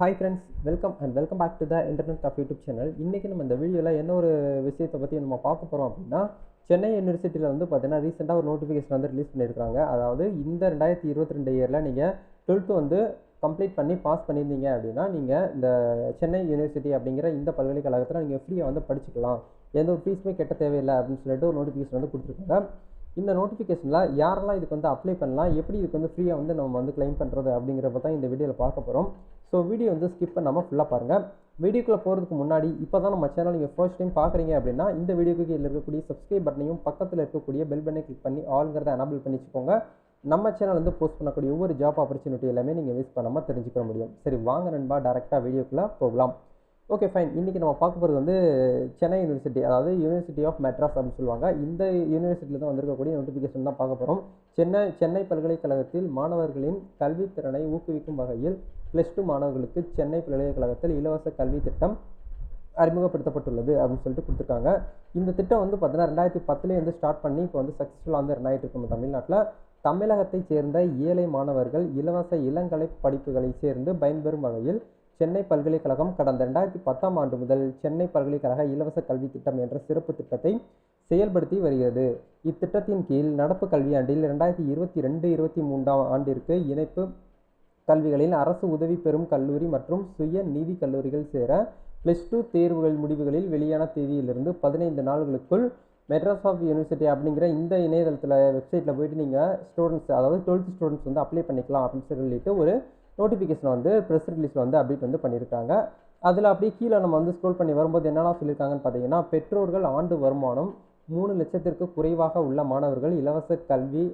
Hi friends welcome and welcome back to the internet of YouTube channel இன்றைக்கி நம்ம இந்த வீடியோவில் என்ன ஒரு விஷயத்தை பற்றி நம்ம பார்க்க போகிறோம் அப்படின்னா சென்னை யூனிவர்சிட்டியில் வந்து பார்த்தீங்கன்னா ரீசெண்டாக ஒரு நோட்டிஃபிகேஷன் வந்து ரிலீஸ் பண்ணியிருக்காங்க அதாவது இந்த ரெண்டாயிரத்தி இருபத்தி ரெண்டு இயரில் நீங்கள் டுவெல்த்து வந்து கம்ப்ளீட் பண்ணி பாஸ் பண்ணியிருந்தீங்க அப்படின்னா நீங்கள் இந்த சென்னை யூனிவர்சிட்டி அப்படிங்கிற இந்த பல்கலைக்கழகத்தில் நீங்கள் ஃப்ரீயாக வந்து படிச்சுக்கலாம். எந்த ஒரு ஃபீஸுமே கெட்ட தேவையில்லை அப்படின்னு சொல்லிட்டு ஒரு நோட்டிஃபிகேஷன் வந்து கொடுத்துருக்காங்க. இந்த நோட்டிஃபிகேஷனில் யாரெல்லாம் இதுக்கு வந்து அப்ளை பண்ணலாம் எப்படி இதுக்கு வந்து ஃப்ரீயாக வந்து நம்ம வந்து க்ளைம் பண்ணுறது அப்படிங்கிறப்ப தான் இந்த வீடியோவில் பார்க்க போகிறோம் ஸோ வீடியோ வந்து ஸ்கிப் பண்ணாமல் ஃபுல்லாக பாருங்கள் வீடியோக்குள்ளே போகிறதுக்கு முன்னாடி இப்போ தான் நம்ம சேனல் நீங்கள் ஃபர்ஸ்ட் டைம் பார்க்குறீங்க அப்படின்னா இந்த வீடியோக்கு கீழே இருக்கக்கூடிய சப்ஸ்கிரைப் பட்டனையும் பக்கத்தில் இருக்கக்கூடிய பெல் பட்டனை கிளிக் பண்ணி ஆளுங்கிறத அனபிள் பண்ணி வச்சுக்கோங்க. நம்ம சேனல் வந்து போஸ்ட் பண்ணக்கூடிய ஒவ்வொரு ஜாப் ஆப்பர்ச்சுனிட்டி எல்லாமே நீங்கள் மிஸ் பண்ணாமல் தெரிஞ்சுக்க முடியும். சரி வாங்க நண்பா டேரெக்டாக வீடியோக்குள்ளே போகலாம். ஓகே ஃபைன் இன்றைக்கி நம்ம பார்க்க போகிறது வந்து சென்னை யூனிவர்சிட்டி அதாவது யூனிவர்சிட்டி ஆஃப் மெட்ராஸ் அப்படின்னு சொல்லுவாங்க. இந்த யூனிவர்சிட்டியில் தான் வந்திருக்கக்கூடிய நோட்டிஃபிகேஷன் தான் பார்க்க போகிறோம் சென்னை சென்னை பல்கலைக்கழகத்தில் மாணவர்களின் கல்வித்திறனை ஊக்குவிக்கும் வகையில் ப்ளஸ் டூ மாணவர்களுக்கு சென்னை பல்கலைக்கழகத்தில் இலவச கல்வி திட்டம் அறிமுகப்படுத்தப்பட்டுள்ளது அப்படின்னு சொல்லிட்டு கொடுத்துருக்காங்க. இந்த திட்டம் வந்து பார்த்தீங்கன்னா ரெண்டாயிரத்தி பத்துலேயே வந்து ஸ்டார்ட் பண்ணி இப்போ வந்து சக்ஸஸ்ஃபுல்லாக வந்து ரெண்டாயிரத்து ஆகிட்டு இருக்கும் தமிழ்நாட்டில். தமிழகத்தைச் சேர்ந்த ஏழை மாணவர்கள் இலவச இளங்கலை படிப்புகளை சேர்ந்து பயன்பெறும் வகையில் சென்னை பல்கலைக்கழகம் கடந்த ரெண்டாயிரத்தி பத்தாம் ஆண்டு முதல் சென்னை பல்கலைக்கழக இலவச கல்வி திட்டம் என்ற சிறப்பு திட்டத்தை செயல்படுத்தி வருகிறது. இத்திட்டத்தின் கீழ் நடப்பு கல்வியாண்டில் ரெண்டாயிரத்தி இருபத்தி ரெண்டு இருபத்தி மூன்றாம் ஆண்டிற்கு இணைப்பு கல்விகளில் அரசு உதவி பெறும் கல்லூரி மற்றும் சுய நிதி கல்லூரிகள் சேர ப்ளஸ் டூ தேர்வுகள் முடிவுகளில் வெளியான தேதியிலிருந்து பதினைந்து நாள்களுக்குள் மெட்ராஸ் ஆஃப் யூனிவர்சிட்டி அப்படிங்கிற இந்த இணையதளத்தில் வெப்சைட்டில் போயிட்டு நீங்கள் ஸ்டூடெண்ட்ஸ் அதாவது டுவெல்த் ஸ்டூடெண்ட்ஸ் வந்து அப்ளை பண்ணிக்கலாம் அப்படின்னு சொல்லிட்டு ஒரு நோட்டிஃபிகேஷன் வந்து ப்ரெஸ் ரிலீஸில் வந்து அப்டேட் வந்து பண்ணியிருக்காங்க அதில் அப்படியே கீழே நம்ம வந்து ஸ்க்ரோல் பண்ணி வரும்போது என்னெல்லாம் சொல்லியிருக்காங்கன்னு பார்த்தீங்கன்னா பெற்றோர்கள் ஆண்டு வருமானம் மூணு லட்சத்திற்கு குறைவாக உள்ள மாணவர்கள் இலவச கல்வி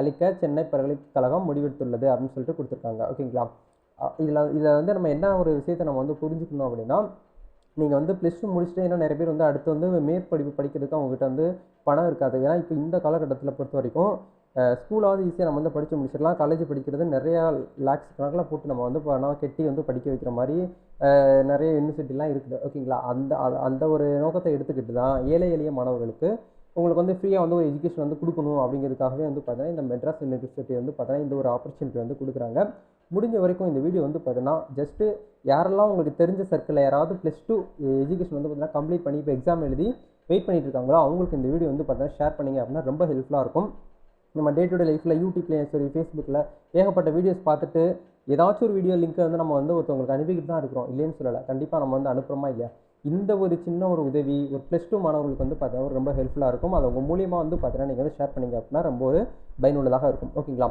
அளிக்க சென்னை பல்கலைக்கழகம் முடிவெடுத்துள்ளது அப்படின்னு சொல்லிட்டு கொடுத்துருக்காங்க. ஓகேங்களா? இதில் இதில் வந்து நம்ம என்ன ஒரு விஷயத்தை நம்ம வந்து புரிஞ்சுக்கணும் அப்படின்னா நீங்கள் வந்து ப்ளஸ் டூ முடிச்சுட்டு ஏன்னா நிறைய பேர் வந்து அடுத்து வந்து மேற்படிப்பு படிக்கிறதுக்கு அவங்ககிட்ட வந்து பணம் இருக்காது. ஏன்னா இப்போ இந்த காலகட்டத்தில் பொறுத்த வரைக்கும் ஸ்கூலாவது ஈஸியாக நம்ம வந்து படித்து முடிச்சிடலாம். காலேஜ் படிக்கிறது நிறையா லேக்ஸ் கணக்கில் போட்டு நம்ம வந்து பணம் கெட்டி வந்து படிக்க வைக்கிற மாதிரி நிறைய யூனிவர்சிட்டிலாம் இருக்குது. ஓகேங்களா? அந்த அந்த ஒரு நோக்கத்தை எடுத்துக்கிட்டு தான் ஏழை எளிய மாணவர்களுக்கு உங்களுக்கு வந்து ஃப்ரீயாக வந்து ஒரு எஜுகேஷன் வந்து கொடுக்கணும் அப்படிங்கிறதுக்காகவே வந்து பார்த்தீங்கன்னா இந்த மெட்ராஸ் யூனிவர்சிட்டி வந்து பார்த்தீங்கன்னா இந்த ஒரு ஆப்பர்ச்சுனிட்டி வந்து கொடுக்குறாங்க. முடிஞ்ச வரைக்கும் இந்த வீடியோ வந்து பார்த்தீங்கன்னா ஜஸ்ட்டு யாரெல்லாம் உங்களுக்கு தெரிஞ்ச சர்க்கிளில் யாராவது ப்ளஸ் டூ எஜுகேஷன் வந்து பார்த்தீங்கன்னா கம்ப்ளீட் பண்ணி இப்போ எக்ஸாம் எழுதி வெயிட் பண்ணிட்டு இருக்காங்களோ அவங்களுக்கு இந்த வீடியோ வந்து பார்த்தீங்கன்னா ஷேர் பண்ணிங்க அப்படின்னா ரொம்ப ஹெல்ப்ஃபுல்லாக இருக்கும். நம்ம டே டு டே லைஃப்பில் யூடியூப்லேயும் சரி ஃபேஸ்புக்கில் ஏகப்பட்ட வீடியோஸ் பார்த்துட்டு ஏதாச்சும் ஒரு வீடியோ லிங்க்கை வந்து நம்ம வந்து ஒருத்தவங்களுக்கு அனுப்பிக்கிட்டு தான் இருக்கிறோம். இல்லைன்னு சொல்லலை. கண்டிப்பாக நம்ம வந்து அனுப்புகிறோமா இல்லையா? இந்த ஒரு சின்ன ஒரு உதவி ஒரு ப்ளஸ் டூ மாணவர்களுக்கு வந்து பார்த்தீங்கன்னா ரொம்ப ஹெல்ப்ஃபுல்லாக இருக்கும். அது உங்கள் மூலியமாக வந்து பார்த்தீங்கன்னா நீங்கள் வந்து ஷேர் பண்ணிங்க அப்படின்னா ரொம்ப ஒரு பயனுள்ளதாக இருக்கும். ஓகேங்களா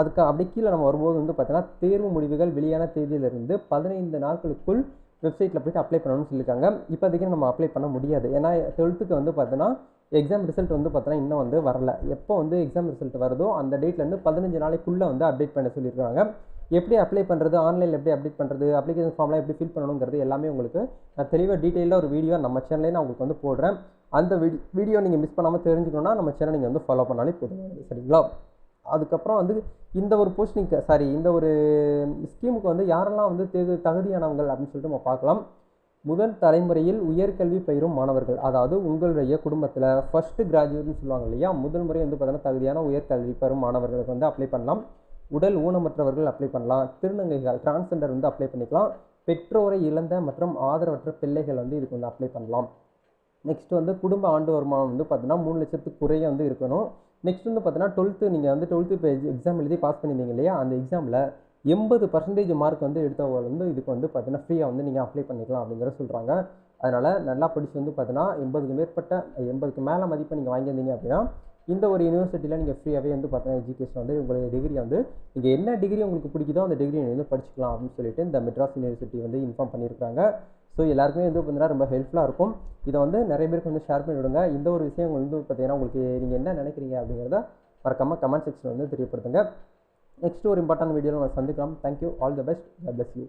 அதுக்கு அப்படி கீழே நம்ம வரும்போது வந்து பார்த்தீங்கன்னா தேர்வு முடிவுகள் வெளியான தேதியிலிருந்து பதினைந்து நாட்களுக்குள் வெப்சைட்டில் போய்ட்டு அப்ளை பண்ணணும்னு சொல்லியிருக்காங்க. இப்போதைக்கு நம்ம அப்ளை பண்ண முடியாது. ஏன்னா டுவெல்த்துக்கு வந்து பார்த்தீங்கன்னா எக்ஸாம் ரிசல்ட் வந்து பார்த்தீங்கன்னா இன்னும் வந்து வரல. எப்போ வந்து எக்ஸாம் ரிசல்ட் வருதோ அந்த டேட்லேருந்து பதினஞ்சு நாளைக்குள்ளே வந்து அப்டேட் பண்ண சொல்லியிருக்காங்க. எப்படி அப்ளை பண்ணுறது ஆன்லைனில் எப்படி அப்டேட் பண்ணுறது அப்ளிகேஷன் ஃபார்ம்லாம் எப்படி ஃபில் பண்ணணுங்கிறது எல்லாமே உங்களுக்கு நான் தெளிவாக டீட்டெயிலாக ஒரு வீடியோ நம்ம சேனல்லே நான் உங்களுக்கு வந்து போடுறேன். அந்த வீடியோ நீங்கள் மிஸ் பண்ணாமல் தெரிஞ்சுக்கணும்னா நம்ம சேனல் நீங்கள் வந்து ஃபாலோ பண்ணாலே போதும். சரிங்களா? அதுக்கப்புறம் வந்து இந்த ஒரு போஸ்டிங்க்கு சாரி இந்த ஒரு ஸ்கீமுக்கு வந்து யாரெல்லாம் வந்து தேகு தகுதியானவங்கள் அப்படின்னு சொல்லிட்டு நம்ம பார்க்கலாம். முதல் தலைமுறையில் உயர்கல்வி பயிரும் மாணவர்கள் அதாவது உங்களுடைய குடும்பத்தில் ஃபஸ்ட்டு கிராஜுவேட்னு சொல்லுவாங்க இல்லையா? முதல் முறை வந்து பார்த்தீங்கன்னா தகுதியான உயர்கல்வி பெறும் மாணவர்களுக்கு வந்து அப்ளை பண்ணலாம். உடல் ஊனமற்றவர்கள் அப்ளை பண்ணலாம். திருநங்கைகள் டிரான்ஸ்ஜெண்டர் வந்து அப்ளை பண்ணிக்கலாம். பெற்றோரை இழந்த மற்றும் ஆதரவற்ற பிள்ளைகள் வந்து இதுக்கு வந்து அப்ளை பண்ணலாம். நெக்ஸ்ட் வந்து குடும்ப ஆண்டு வருமானம் வந்து பார்த்தீங்கன்னா மூணு லட்சத்துக்கு குறைய வந்து இருக்கணும். நெக்ஸ்ட் வந்து பார்த்தீங்கன்னா டுவெல்த்து நீங்கள் வந்து டுவெல்த்து இப்போ எக்ஸாம் எழுதி பாஸ் பண்ணியிருந்தீங்க இல்லையா? அந்த எக்ஸாமில் எண்பது பர்சன்டேஜ் மார்க் வந்து எடுத்தவங்க வந்து இதுக்கு வந்து பார்த்தீங்கன்னா ஃப்ரீயாக வந்து நீங்கள் அப்ளை பண்ணிக்கலாம் அப்படிங்கிற சொல்கிறாங்க அதனால் நல்லா படித்து வந்து பார்த்தீங்கன்னா எண்பதுக்கு மேற்பட்ட எண்பதுக்கு மேலே மதிப்பை நீங்கள் வாங்கியிருந்தீங்க அப்படின்னா இந்த ஒரு யூனிவர்சிட்டியில் நீங்கள் ஃப்ரீயாகவே வந்து பார்த்தீங்கன்னா எஜுகேஷன் வந்து உங்களுடைய டிகிரி வந்து நீங்கள் என்ன டிகிரி உங்களுக்கு பிடிக்குதோ அந்த டிகிரி நீங்கள் வந்து படிச்சுக்கலாம் அப்படின்னு சொல்லிட்டு இந்த மெட்ராஸ் யூனிவர்சிட்டி வந்து இன்ஃபார்ம் பண்ணியிருக்காங்க ஸோ எல்லாருக்குமே வந்து பார்த்தீங்கன்னா ரொம்ப ஹெல்ப்ஃபுல்லாக இருக்கும். இதை வந்து நிறைய பேருக்கு வந்து ஷேர் பண்ணி விடுங்க இந்த ஒரு விஷயம் வந்து பார்த்தீங்கன்னா உங்களுக்கு நீங்கள் என்ன நினைக்கிறீங்க அப்படிங்கிறத மறக்காமல் கமெண்ட் செக்ஷன் வந்து தெரியப்படுத்துங்க. நெக்ஸ்ட் ஒரு இம்பார்ட்டன்ட் வீடியோவில் நம்ம சந்திக்கலாம். Thank you all the best bless you